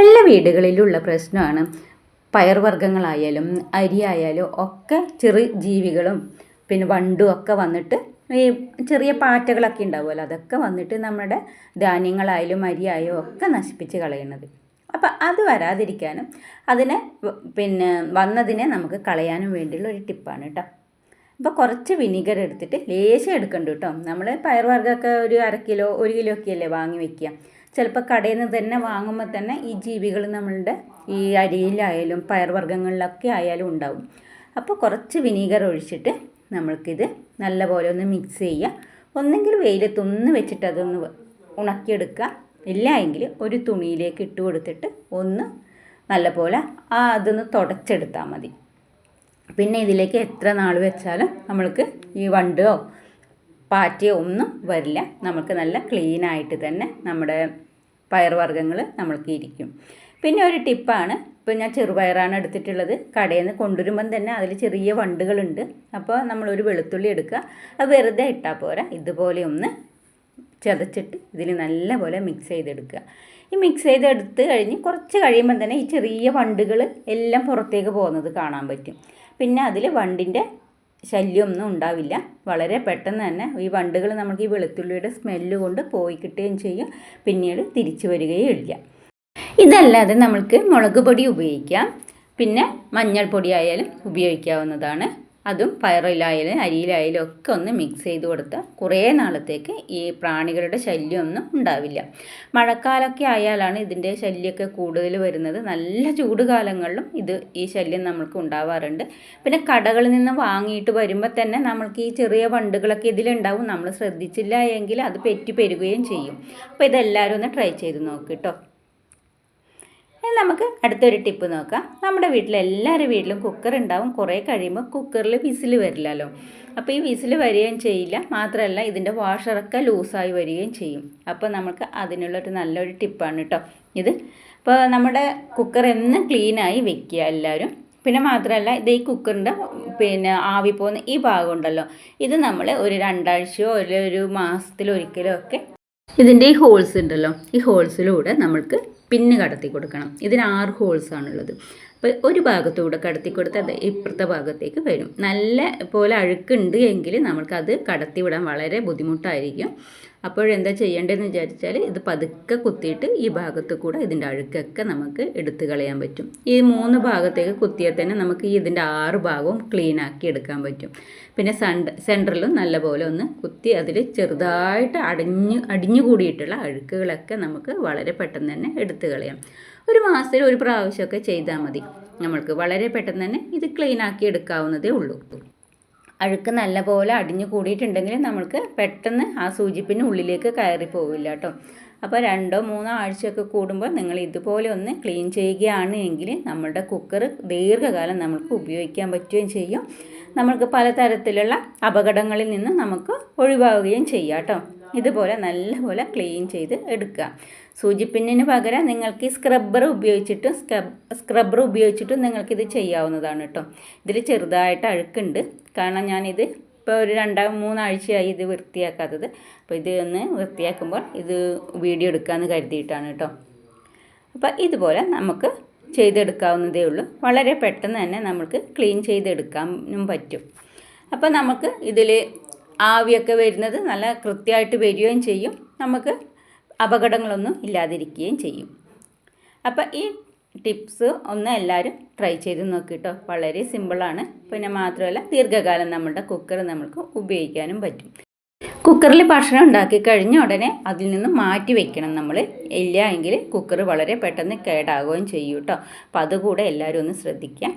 എല്ലാ വീടുകളിലുള്ള പ്രശ്നമാണ്. പയർവർഗങ്ങളായാലും അരി ആയാലും ഒക്കെ ചെറു ജീവികളും പിന്നെ വണ്ടും ഒക്കെ വന്നിട്ട് ഈ ചെറിയ പാറ്റകളൊക്കെ ഉണ്ടാവുമല്ലോ. അതൊക്കെ വന്നിട്ട് നമ്മുടെ ധാന്യങ്ങളായാലും അരിയായാലും ഒക്കെ നശിപ്പിച്ച് കളയുന്നത് അപ്പം അത് വരാതിരിക്കാനും അതിനെ പിന്നെ വന്നതിനെ നമുക്ക് കളയാനും വേണ്ടിയുള്ള ഒരു ടിപ്പാണ് കേട്ടോ. അപ്പോൾ കുറച്ച് വിനീഗർ എടുത്തിട്ട് ലേശം എടുക്കണ്ട കേട്ടോ നമ്മൾ പയർവർഗമൊക്കെ ഒരു അര കിലോ ഒരു കിലോ ഒക്കെ അല്ലേ വാങ്ങി വെക്കുക ചിലപ്പോൾ കടയിൽ നിന്ന് തന്നെ വാങ്ങുമ്പോൾ തന്നെ ഈ ജീവികൾ നമ്മളുടെ ഈ അരിയിലായാലും പയർവർഗങ്ങളിലൊക്കെ ആയാലും ഉണ്ടാവും. അപ്പോൾ കുറച്ച് വിനീഗർ ഒഴിച്ചിട്ട് നമ്മൾക്കിത് നല്ലപോലെ ഒന്ന് മിക്സ് ചെയ്യുക ഒന്നെങ്കിൽ വെയിലത്തൊന്ന് വെച്ചിട്ട് അതൊന്ന് ഉണക്കിയെടുക്കുക ഇല്ല എങ്കിൽ ഒരു തുണിയിലേക്ക് ഇട്ട് കൊടുത്തിട്ട് ഒന്ന് നല്ലപോലെ ആ അതൊന്ന് തുടച്ചെടുത്താൽ മതി. പിന്നെ ഇതിലേക്ക് എത്ര നാൾ വെച്ചാലും നമ്മൾക്ക് ഈ വണ്ടോ പാറ്റയോ ഒന്നും വരില്ല. നമുക്ക് നല്ല ക്ലീൻ ആയിട്ട് തന്നെ നമ്മുടെ പയർവർഗങ്ങൾ നമ്മൾക്ക് ഇരിക്കും. പിന്നെ ഒരു ടിപ്പാണ് ഇപ്പോൾ ഞാൻ ചെറുപയറാണ് എടുത്തിട്ടുള്ളത്. കടയിൽ നിന്ന് കൊണ്ടുവരുമ്പം തന്നെ അതിൽ ചെറിയ വണ്ടുകളുണ്ട്. അപ്പോൾ നമ്മളൊരു വെളുത്തുള്ളി എടുക്കുക. അത് വെറുതെ ഇട്ടാൽ പോരാ. ഇതുപോലെ ഒന്ന് ചതച്ചിട്ട് ഇതിൽ നല്ലപോലെ മിക്സ് ചെയ്തെടുക്കുക. ഈ മിക്സ് ചെയ്തെടുത്ത് കഴിഞ്ഞ് കുറച്ച് കഴിയുമ്പം തന്നെ ഈ ചെറിയ വണ്ടുകൾ എല്ലാം പുറത്തേക്ക് പോകുന്നത് കാണാൻ പറ്റും. പിന്നെ അതിൽ വണ്ടിന്റെ ശല്യമൊന്നും ഉണ്ടാവില്ല. വളരെ പെട്ടെന്ന് തന്നെ ഈ വണ്ടുകൾ നമുക്ക് ഈ വെളുത്തുള്ളിയുടെ സ്മെല്ല് കൊണ്ട് പോയി കിട്ടുകയും ചെയ്യും. പിന്നീട് തിരിച്ചു വരികയും ഇല്ല ഇതല്ലാതെ നമ്മൾക്ക് മുളക് പൊടി ഉപയോഗിക്കാം. പിന്നെ മഞ്ഞൾപ്പൊടി ആയാലും ഉപയോഗിക്കാവുന്നതാണ്. അതും പയറിലായാലും അരിയിലായാലും ഒക്കെ ഒന്ന് മിക്സ് ചെയ്ത് കൊടുത്താൽ കുറേ നാളത്തേക്ക് ഈ പ്രാണികളുടെ ശല്യമൊന്നും ഉണ്ടാവില്ല. മഴക്കാലമൊക്കെ ആയാലാണ് ഇതിന്റെ ശല്യമൊക്കെ കൂടുതൽ വരുന്നത്. നല്ല ചൂട് കാലങ്ങളിലും ഇത് ഈ ശല്യം നമ്മൾക്ക് ഉണ്ടാവാറുണ്ട്. പിന്നെ കടകളിൽ നിന്ന് വാങ്ങിയിട്ട് വരുമ്പോൾ തന്നെ നമ്മൾക്ക് ഈ ചെറിയ വണ്ടുകളൊക്കെ ഇതിലുണ്ടാവും. നമ്മൾ ശ്രദ്ധിച്ചില്ല എങ്കിൽ അത് പെറ്റി പെരുകയും ചെയ്യും. അപ്പോൾ ഇതെല്ലാവരും ഒന്ന് ട്രൈ ചെയ്ത് നോക്കിട്ടോ കേട്ടോ. ഇനി നമുക്ക് അടുത്തൊരു ടിപ്പ് നോക്കാം. നമ്മുടെ വീട്ടിൽ എല്ലാവരുടെ വീട്ടിലും കുക്കർ ഉണ്ടാവും. കുറേ കഴിയുമ്പോൾ കുക്കറിൽ വിസിൽ വരില്ലല്ലോ. അപ്പോൾ ഈ വിസിൽ വരികയും ചെയ്യില്ല. മാത്രമല്ല ഇതിന്റെ വാഷറൊക്കെ ലൂസായി വരികയും ചെയ്യും. അപ്പോൾ നമുക്ക് അതിനുള്ളൊരു നല്ലൊരു ടിപ്പാണ് കേട്ടോ ഇത്. അപ്പോൾ നമ്മുടെ കുക്കർ എന്നും ക്ലീനായി വെക്കുക എല്ലാവരും. പിന്നെ മാത്രമല്ല ഇത് ഈ കുക്കറിന്റെ പിന്നെ ആവി പോകുന്ന ഈ ഭാഗം ഉണ്ടല്ലോ. ഇത് നമ്മൾ ഒരു രണ്ടാഴ്ചയോ ഒരു മാസത്തിലൊരിക്കലോ ഒക്കെ ഇതിന്റെ ഈ ഹോൾസ് ഉണ്ടല്ലോ. ഈ ഹോൾസിലൂടെ നമ്മൾക്ക് പിന്ന് കടത്തി കൊടുക്കണം ഇതിന് ആറ് ഹോൾസ് ആണുള്ളത്. ഒരു ഭാഗത്തൂടെ കടത്തി കൊടുത്ത് അത് ഇപ്പുറത്തെ ഭാഗത്തേക്ക് വരും. നല്ല പോലെ അഴുക്കുണ്ട് എങ്കിൽ നമ്മൾക്കത് കടത്തി വിടാൻ വളരെ ബുദ്ധിമുട്ടായിരിക്കും. അപ്പോഴെന്താ ചെയ്യേണ്ടതെന്ന് വിചാരിച്ചാൽ ഇത് പതുക്കെ കുത്തിയിട്ട് ഈ ഭാഗത്ത് കൂടെ ഇതിന്റെ അഴുക്കൊക്കെ നമുക്ക് എടുത്തു കളയാൻ പറ്റും. ഈ മൂന്ന് ഭാഗത്തേക്ക് കുത്തിയാൽ തന്നെ നമുക്ക് ഈ ഇതിന്റെ ആറ് ഭാഗവും ക്ലീൻ ആക്കി എടുക്കാൻ പറ്റും. പിന്നെ സണ്ട സെന്ററിലും നല്ലപോലെ ഒന്ന് കുത്തി അതിൽ ചെറുതായിട്ട് അടിഞ്ഞ് അടിഞ്ഞു കൂടിയിട്ടുള്ള അഴുക്കുകളൊക്കെ നമുക്ക് വളരെ പെട്ടെന്ന് തന്നെ എടുത്തു കളയാം. ഒരു മാസത്തിൽ ഒരു പ്രാവശ്യമൊക്കെ ചെയ്താൽ മതി. നമ്മൾക്ക് വളരെ പെട്ടെന്ന് തന്നെ ഇത് ക്ലീൻ ആക്കി എടുക്കാവുന്നതേ ഉള്ളൂ. അഴുക്ക് നല്ലപോലെ അടിഞ്ഞു കൂടിയിട്ടുണ്ടെങ്കിൽ നമ്മൾക്ക് പെട്ടെന്ന് ആ സൂചിപ്പിന് ഉള്ളിലേക്ക് കയറി പോവില്ല കേട്ടോ. അപ്പോൾ രണ്ടോ മൂന്നോ ആഴ്ചയൊക്കെ കൂടുമ്പോൾ നിങ്ങൾ ഇതുപോലെ ഒന്ന് ക്ലീൻ ചെയ്യുകയാണ് എങ്കിൽ നമ്മളുടെ കുക്കർ ദീർഘകാലം നമുക്ക് ഉപയോഗിക്കാൻ പറ്റുകയും ചെയ്യും. നമുക്ക് പലതരത്തിലുള്ള അപകടങ്ങളിൽ നിന്ന് നമുക്ക് ഒഴിവാകുകയും ചെയ്യാം കേട്ടോ. ഇതുപോലെ നല്ലപോലെ ക്ലീൻ ചെയ്ത് എടുക്കുക. സൂചിപ്പിന്നിന് പകരം നിങ്ങൾക്ക് ഈ സ്ക്രബ്ബർ ഉപയോഗിച്ചിട്ട് സ്ക്രബ് സ്ക്രബ്ബർ ഉപയോഗിച്ചിട്ടും നിങ്ങൾക്കിത് ചെയ്യാവുന്നതാണ് കേട്ടോ ഇതിൽ ചെറുതായിട്ട് അഴുക്കുണ്ട്. കാരണം ഞാനിത് ഇപ്പോൾ ഒരു രണ്ടാ മൂന്നാഴ്ചയായി ഇത് വൃത്തിയാക്കാത്തത്. അപ്പോൾ ഇത് ഒന്ന് വൃത്തിയാക്കുമ്പോൾ ഇത് വീഡിയോ എടുക്കാമെന്ന് കരുതിയിട്ടാണ് കേട്ടോ അപ്പോൾ ഇതുപോലെ നമുക്ക് ചെയ്തെടുക്കാവുന്നതേ ഉള്ളൂ. വളരെ പെട്ടെന്ന് തന്നെ നമുക്ക് ക്ലീൻ ചെയ്തെടുക്കാനും പറ്റും. അപ്പോൾ നമുക്ക് ഇതിൽ ആവിയൊക്കെ വരുന്നത് നല്ല കൃത്യമായിട്ട് വരികയും ചെയ്യും. നമുക്ക് അപകടങ്ങളൊന്നും ഇല്ലാതിരിക്കുകയും ചെയ്യും. അപ്പം ഈ ടിപ്സ് ഒന്ന് എല്ലാവരും ട്രൈ ചെയ്ത് നോക്കിട്ടോ വളരെ സിമ്പിളാണ്. പിന്നെ മാത്രമല്ല ദീർഘകാലം നമ്മുടെ കുക്കർ നമുക്ക് ഉപയോഗിക്കാനും പറ്റും. കുക്കറിൽ ഭക്ഷണം ഉണ്ടാക്കി കഴിഞ്ഞ ഉടനെ അതിൽ നിന്ന് മാറ്റി വെക്കണം നമ്മൾ. ഇല്ല എങ്കിൽ കുക്കർ വളരെ പെട്ടെന്ന് കേടാകുകയും ചെയ്യും കേട്ടോ അപ്പോൾ അതുകൂടെ എല്ലാവരും ഒന്ന് ശ്രദ്ധിക്കാം.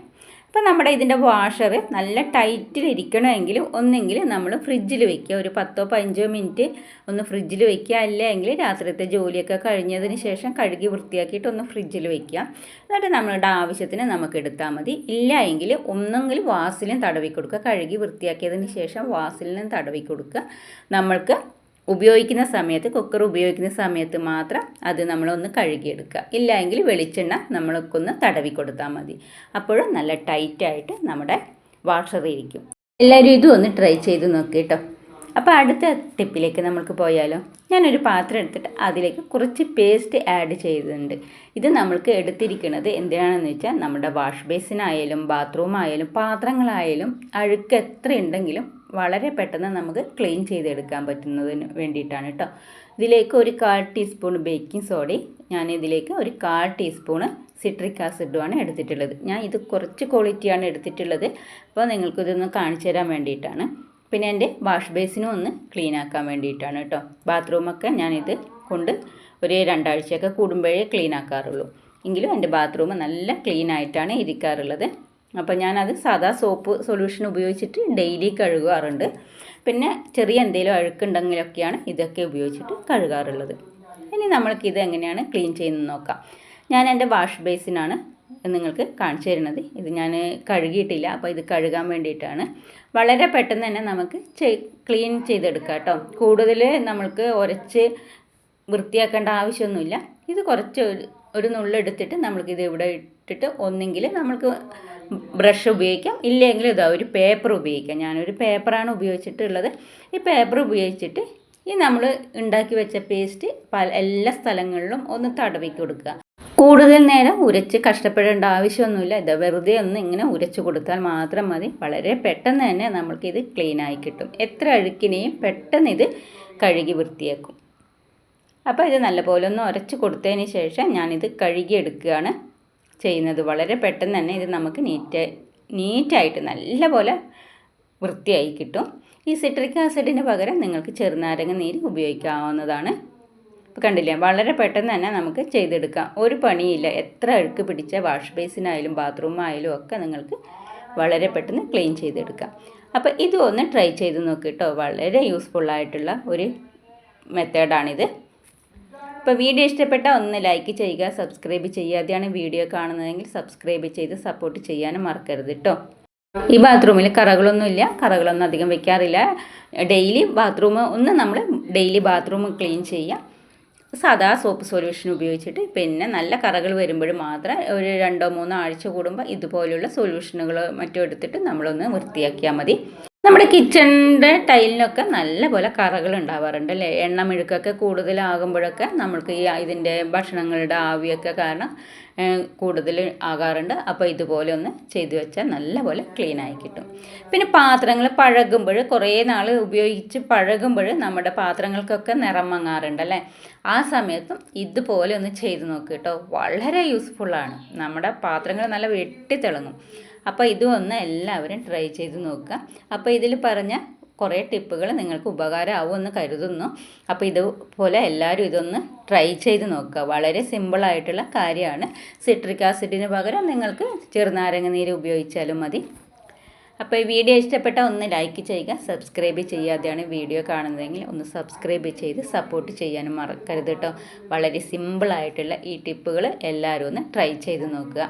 അപ്പോൾ നമ്മുടെ ഇതിന്റെ വാഷർ നല്ല ടൈറ്റിൽ ഇരിക്കണമെങ്കിൽ ഒന്നെങ്കിൽ നമ്മൾ ഫ്രിഡ്ജിൽ വെക്കുക. ഒരു പത്തോ പതിനഞ്ചോ മിനിറ്റ് ഒന്ന് ഫ്രിഡ്ജിൽ വെക്കുക. അല്ലെങ്കിൽ രാത്രിത്തെ ജോലിയൊക്കെ കഴിഞ്ഞതിന് ശേഷം കഴുകി വൃത്തിയാക്കിയിട്ട് ഒന്ന് ഫ്രിഡ്ജിൽ വെക്കുക. എന്നിട്ട് നമ്മളുടെ ആവശ്യത്തിന് നമുക്ക് എടുത്താൽ മതി. ഇല്ല എങ്കിൽ ഒന്നെങ്കിൽ വാസിലും തടവി കൊടുക്കുക. കഴുകി വൃത്തിയാക്കിയതിന് ശേഷം വാസിലിനും തടവി കൊടുക്കുക. നമ്മൾക്ക് ഉപയോഗിക്കുന്ന സമയത്ത് കുക്കർ ഉപയോഗിക്കുന്ന സമയത്ത് മാത്രം അത് നമ്മളൊന്ന് കഴുകിയെടുക്കുക. ഇല്ല എങ്കിൽ വെളിച്ചെണ്ണ നമ്മൾക്കൊന്ന് തടവി കൊടുത്താൽ മതി. അപ്പോഴും നല്ല ടൈറ്റായിട്ട് നമ്മുടെ വാഷറിയിരിക്കും എല്ലാവരും ഇതും ഒന്ന് ട്രൈ ചെയ്ത് നോക്കി കേട്ടോ. അപ്പോൾ അടുത്ത ടിപ്പിലേക്ക് നമുക്ക് പോയാലോ? ഞാനൊരു പാത്രം എടുത്തിട്ട് അതിലേക്ക് കുറച്ച് പേസ്റ്റ് ആഡ് ചെയ്തിട്ടുണ്ട്. ഇത് നമ്മൾക്ക് എടുത്തിരിക്കുന്നത് എന്തിനാണെന്ന് വെച്ചാൽ നമ്മുടെ വാഷ് ബേസിനായാലും ബാത്റൂം ആയാലും പാത്രങ്ങളായാലും അഴുക്ക് എത്ര ഉണ്ടെങ്കിലും വളരെ പെട്ടെന്ന് നമുക്ക് ക്ലീൻ ചെയ്തെടുക്കാൻ പറ്റുന്നതിന് വേണ്ടിയിട്ടാണ് കേട്ടോ. ഇതിലേക്ക് ഒരു കാൽ ടീസ്പൂൺ ബേക്കിംഗ് സോഡയും ഞാൻ ഇതിലേക്ക് ഒരു കാൽ ടീസ്പൂണ് സിട്രിക് ആസിഡുമാണ് എടുത്തിട്ടുള്ളത്. ഞാൻ ഇത് കുറച്ച് ക്വാളിറ്റിയാണ് എടുത്തിട്ടുള്ളത്. അപ്പോൾ നിങ്ങൾക്കിതൊന്ന് കാണിച്ചു തരാൻ വേണ്ടിയിട്ടാണ്. പിന്നെ എന്റെ വാഷ് ബേസിനും ഒന്ന് ക്ലീൻ ആക്കാൻ വേണ്ടിയിട്ടാണ് കേട്ടോ. ബാത്റൂമൊക്കെ ഞാനിത് കൊണ്ട് ഒരു രണ്ടാഴ്ചയൊക്കെ കൂടുമ്പോഴേ ക്ലീൻ ആക്കാറുള്ളൂ. എങ്കിലും എന്റെ ബാത്റൂം നല്ല ക്ലീൻ ആയിട്ടാണ് ഇരിക്കാറുള്ളത്. അപ്പോൾ ഞാനത് സാധാ സോപ്പ് സൊല്യൂഷൻ ഉപയോഗിച്ചിട്ട് ഡെയിലി കഴുകാറുണ്ട്. പിന്നെ ചെറിയ എന്തെങ്കിലും അഴുക്കുണ്ടെങ്കിലൊക്കെയാണ് ഇതൊക്കെ ഉപയോഗിച്ചിട്ട് കഴുകാറുള്ളത്. ഇനി നമ്മൾക്ക് ഇത് എങ്ങനെയാണ് ക്ലീൻ ചെയ്യുന്നത് നോക്കാം. ഞാൻ എന്റെ വാഷ് ബേസിനാണ് നിങ്ങൾക്ക് കാണിച്ചു തരുന്നത്. ഇത് ഞാൻ കഴുകിയിട്ടില്ല അപ്പോൾ ഇത് കഴുകാൻ വേണ്ടിയിട്ടാണ്. വളരെ പെട്ടെന്ന് തന്നെ നമുക്ക് ക്ലീൻ ചെയ്തെടുക്കാം കേട്ടോ. കൂടുതൽ നമ്മൾക്ക് ഉരച്ച് വൃത്തിയാക്കേണ്ട ആവശ്യമൊന്നുമില്ല. ഇത് കുറച്ച് ഒരു നുള്ളെടുത്തിട്ട് നമ്മൾക്കിത് ഇവിടെ ഇട്ടിട്ട് ഒന്നെങ്കിൽ നമ്മൾക്ക് ബ്രഷ് ഉപയോഗിക്കാം. ഇല്ലെങ്കിൽ ഇതാ ഒരു പേപ്പർ ഉപയോഗിക്കാം. ഞാനൊരു പേപ്പറാണ് ഉപയോഗിച്ചിട്ടുള്ളത്. ഈ പേപ്പർ ഉപയോഗിച്ചിട്ട് ഈ നമ്മൾ ഉണ്ടാക്കി വെച്ച പേസ്റ്റ് പല എല്ലാ സ്ഥലങ്ങളിലും ഒന്ന് തടവി കൊടുക്കുക കൂടുതൽ നേരം ഉരച്ച് കഷ്ടപ്പെടേണ്ട ആവശ്യമൊന്നുമില്ല. ഇത് വെറുതെ ഒന്ന് ഇങ്ങനെ ഉരച്ച് കൊടുത്താൽ മാത്രം മതി. വളരെ പെട്ടെന്ന് തന്നെ നമ്മൾക്കിത് ക്ലീൻ ആയി കിട്ടും. എത്ര അഴുക്കിനെയും പെട്ടെന്ന് ഇത് കഴുകി വൃത്തിയാക്കും. അപ്പോൾ ഇത് നല്ലപോലെ ഒന്ന് ഉരച്ച് കൊടുത്തതിന് ശേഷം ഞാനിത് കഴുകിയെടുക്കുകയാണ് ചെയ്യുന്നത്. വളരെ പെട്ടെന്ന് തന്നെ ഇത് നമുക്ക് നീറ്റ് നീറ്റായിട്ട് നല്ലപോലെ വൃത്തിയായി കിട്ടും. ഈ സിട്രിക് ആസിഡിന് പകരം നിങ്ങൾക്ക് ചെറുനാരങ്ങ നീര് ഉപയോഗിക്കാവുന്നതാണ്. ഇപ്പോൾ കണ്ടില്ലേ? വളരെ പെട്ടെന്ന് തന്നെ നമുക്ക് ചെയ്തെടുക്കാം. ഒരു പണിയില്ല. എത്ര അഴുക്ക് പിടിച്ച വാഷ് ബേസിനായാലും ബാത്റൂമായാലും ഒക്കെ നിങ്ങൾക്ക് വളരെ പെട്ടെന്ന് ക്ലീൻ ചെയ്തെടുക്കാം. അപ്പോൾ ഇത് ഒന്ന് ട്രൈ ചെയ്ത് നോക്കി കേട്ടോ വളരെ യൂസ്ഫുള്ളായിട്ടുള്ള ഒരു മെത്തേഡാണിത്. ഇപ്പോൾ വീഡിയോ ഇഷ്ടപ്പെട്ട ഒന്ന് ലൈക്ക് ചെയ്യുക സബ്സ്ക്രൈബ് ചെയ്യാതെയാണ് വീഡിയോ കാണുന്നതെങ്കിൽ സബ്സ്ക്രൈബ് ചെയ്ത് സപ്പോർട്ട് ചെയ്യാനും മറക്കരുത് കേട്ടോ ഈ ബാത്റൂമിൽ കറകളൊന്നുമില്ല കറകളൊന്നും അധികം വെക്കാറില്ല. ഡെയിലി ബാത്റൂം ഒന്ന് നമ്മൾ ഡെയിലി ബാത്റൂം ക്ലീൻ ചെയ്യുക സാധാ സോപ്പ് സൊല്യൂഷൻ ഉപയോഗിച്ചിട്ട് പിന്നെ നല്ല കറകൾ വരുമ്പോൾ മാത്രം ഒരു രണ്ടോ മൂന്നോ ആഴ്ച കൂടുമ്പോൾ ഇതുപോലുള്ള സൊല്യൂഷനുകൾ മറ്റും എടുത്തിട്ട് നമ്മളൊന്ന് വൃത്തിയാക്കിയാൽ മതി. നമ്മുടെ കിച്ചണിന്റെ ടൈലിനൊക്കെ നല്ല പോലെ കറകൾ ഉണ്ടാവാറുണ്ട് അല്ലേ എണ്ണമെഴുക്കൊക്കെ കൂടുതലാകുമ്പോഴൊക്കെ നമ്മൾക്ക് ഈ ഇതിന്റെ ഭക്ഷണങ്ങളുടെ ആവിയൊക്കെ കാരണം കൂടുതൽ ആകാറുണ്ട്. അപ്പോൾ ഇതുപോലെ ഒന്ന് ചെയ്തു വെച്ചാൽ നല്ലപോലെ ക്ലീൻ ആയി കിട്ടും. പിന്നെ പാത്രങ്ങൾ പഴകുമ്പോൾ കുറേ നാൾ ഉപയോഗിച്ച് പഴകുമ്പോൾ നമ്മുടെ പാത്രങ്ങൾക്കൊക്കെ നിറം മങ്ങാറുണ്ട് അല്ലേ ആ സമയത്തും ഇതുപോലെ ഒന്ന് ചെയ്ത് നോക്കുക കേട്ടോ. വളരെ യൂസ്ഫുള്ളാണ്. നമ്മുടെ പാത്രങ്ങൾ നല്ല വെട്ടിത്തിളങ്ങും. അപ്പോൾ ഇതും ഒന്ന് എല്ലാവരും ട്രൈ ചെയ്ത് നോക്കുക. അപ്പോൾ ഇതിൽ പറഞ്ഞ കുറേ ടിപ്പുകൾ നിങ്ങൾക്ക് ഉപകാരമാവുമെന്ന് കരുതുന്നു. അപ്പോൾ ഇതുപോലെ എല്ലാവരും ഇതൊന്ന് ട്രൈ ചെയ്ത് നോക്കുക. വളരെ സിമ്പിളായിട്ടുള്ള കാര്യമാണ്. സിട്രിക് ആസിഡിന് പകരം നിങ്ങൾക്ക് ചെറുനാരങ്ങ നീര് ഉപയോഗിച്ചാലും മതി. അപ്പോൾ ഈ വീഡിയോ ഇഷ്ടപ്പെട്ട ഒന്ന് ലൈക്ക് ചെയ്യുക. സബ്സ്ക്രൈബ് ചെയ്യാതെയാണ് വീഡിയോ കാണുന്നതെങ്കിൽ ഒന്ന് സബ്സ്ക്രൈബ് ചെയ്ത് സപ്പോർട്ട് ചെയ്യാനും മറക്കരുത് കേട്ടോ വളരെ സിമ്പിളായിട്ടുള്ള ഈ ടിപ്പുകൾ എല്ലാവരും ഒന്ന് ട്രൈ ചെയ്ത് നോക്കുക.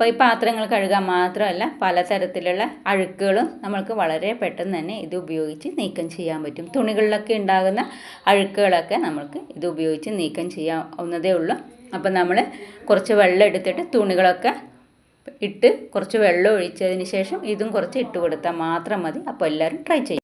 അപ്പോൾ ഈ പാത്രങ്ങൾ കഴുകാൻ മാത്രമല്ല പലതരത്തിലുള്ള അഴുക്കുകളും നമ്മൾക്ക് വളരെ പെട്ടെന്ന് തന്നെ ഇത് ഉപയോഗിച്ച് നീക്കം ചെയ്യാൻ പറ്റും. തുണികളിലൊക്കെ ഉണ്ടാകുന്ന അഴുക്കുകളൊക്കെ നമ്മൾക്ക് ഇത് ഉപയോഗിച്ച് നീക്കം ചെയ്യാവുന്നതേ ഉള്ളൂ. അപ്പോൾ നമ്മൾ കുറച്ച് വെള്ളം എടുത്തിട്ട് തുണികളൊക്കെ ഇട്ട് കുറച്ച് വെള്ളം ഒഴിച്ചതിന് ശേഷം ഇതും കുറച്ച് ഇട്ട് കൊടുത്താൽ മാത്രം മതി. അപ്പോൾ എല്ലാവരും ട്രൈ ചെയ്യും.